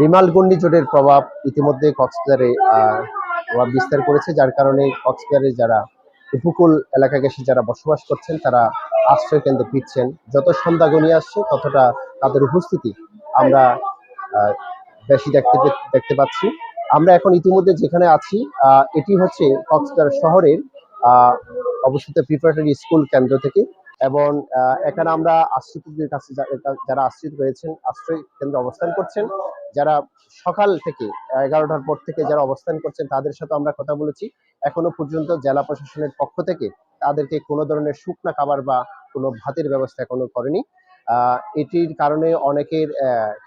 Remal ঘূর্ণিঝড়ের প্রভাব ইতিমধ্যে কক্সবাজারে প্রভাব বিস্তার করেছে, যার কারণে কক্সবাজারে যারা উপকূল এলাকায় এসে যারা বসবাস করছেন, তারা আশ্রয় কেন্দ্রে ফিরছেন। যত সন্ধ্যা গনিয়ে আসছে, ততটা তাদের উপস্থিতি আমরা বেশি দেখতে দেখতে পাচ্ছি। আমরা এখন ইতিমধ্যে যেখানে আছি এটি হচ্ছে কক্সবাজার শহরের অবস্থিত প্রিপারেটরি স্কুল কেন্দ্র থেকে এবং এখানে আমরা আশ্রিতদের কাছে যারা আশ্রিত রয়েছেন, আশ্রয় কেন্দ্রে অবস্থান করছেন। যারা সকাল থেকে এগারোটার পর থেকে যারা অবস্থান করছেন, তাদের সাথে আমরা কথা বলেছি। এখনও পর্যন্ত জেলা প্রশাসনের পক্ষ থেকে তাদেরকে কোনো ধরনের শুকনা খাবার বা কোনো ভাতের ব্যবস্থা এখনও করেনি। এটির কারণে অনেকের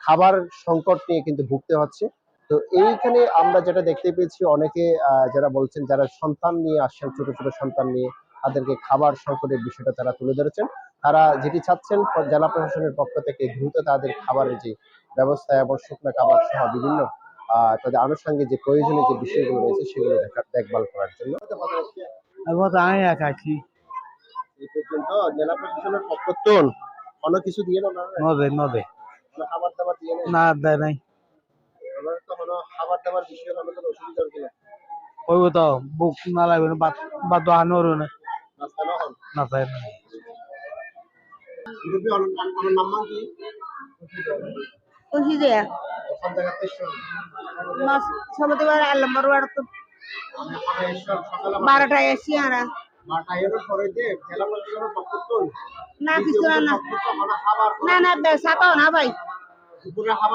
খাবার সংকট নিয়ে কিন্তু ভুগতে হচ্ছে। তো এইখানে আমরা যেটা দেখতে পেয়েছি, অনেকে যারা বলছেন যারা সন্তান নিয়ে আসছেন, ছোট ছোট সন্তান নিয়ে তাদেরকে খাবার সংকটের বিষয়টা তারা তুলে ধরেছেন। তারা যেটি চাচ্ছেন, জেলা প্রশাসনের পক্ষ থেকে দ্রুত তাদের খাবারের যে ব্যবস্থা এবং শুকনো খাবার সহ বিভিন্ন তাদের আনুষঙ্গিক যে প্রয়োজনীয় যে বিষয়গুলো রয়েছে সেগুলো দেখা- দেখভাল করার জন্য। এবার তো আমি একা আছি। এই পর্যন্ত জেলা প্রশাসনের কোনো কিছু দিয়ে না খাবার দাবার দিয়ে না নাই। খাবার দাবার বিষয়ে কোনো অসুবিধা হচ্ছে না? ওই তো বুক না লাগবে না বাদ বাদ আনো না। রাস্তা না তাই না আমার নাম কি? খুশি দে ওখান থেকে তেইশশো মাস সবাই বার আল্লাহ বাড়তো বারোটায় এসি আমরা না কিছু না না। মানে না না বেসা পাও না ভাই।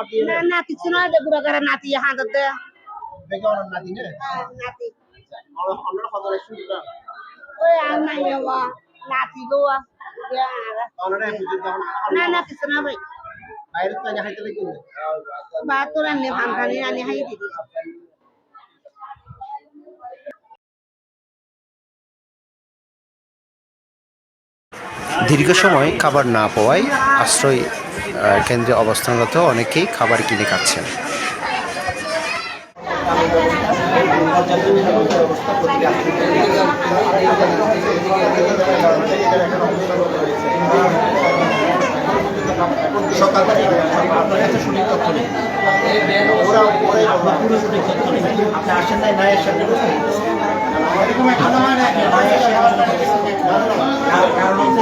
দিয়ে না না কিছু না বুড়া করে নাতি হাত দে। দেখে অনেক না? দিনে নাতি। অন্যরা ওই আর। নাই নাতি গোয়া না না কিছু না ভাই। ভান খানি আনে হাই দিদি দীর্ঘ সময় খাবার না পাওয়ায় আশ্রয় কেন্দ্রে অবস্থানরত অনেকেই খাবার কিনে খাচ্ছেন।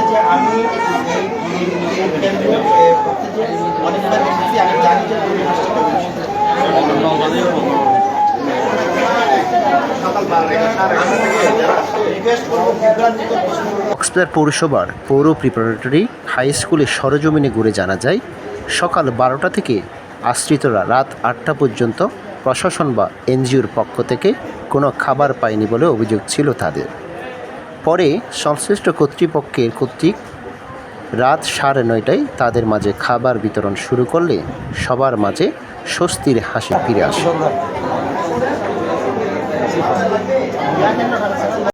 যে কক্সবাজার পৌরসভার পৌর প্রিপারেটরি হাই স্কুলে সরজমিনে ঘুরে জানা যায় সকাল বারোটা থেকে আশ্রিতরা রাত আটটা পর্যন্ত প্রশাসন বা এনজিওর পক্ষ থেকে কোনো খাবার পায়নি বলে অভিযোগ ছিল তাদের। পরে সংশ্লিষ্ট কর্তৃপক্ষের কর্তৃক রাত সাড়ে নয়টায় তাদের মাঝে খাবার বিতরণ শুরু করলে সবার মাঝে স্বস্তির হাসি ফিরে আসে।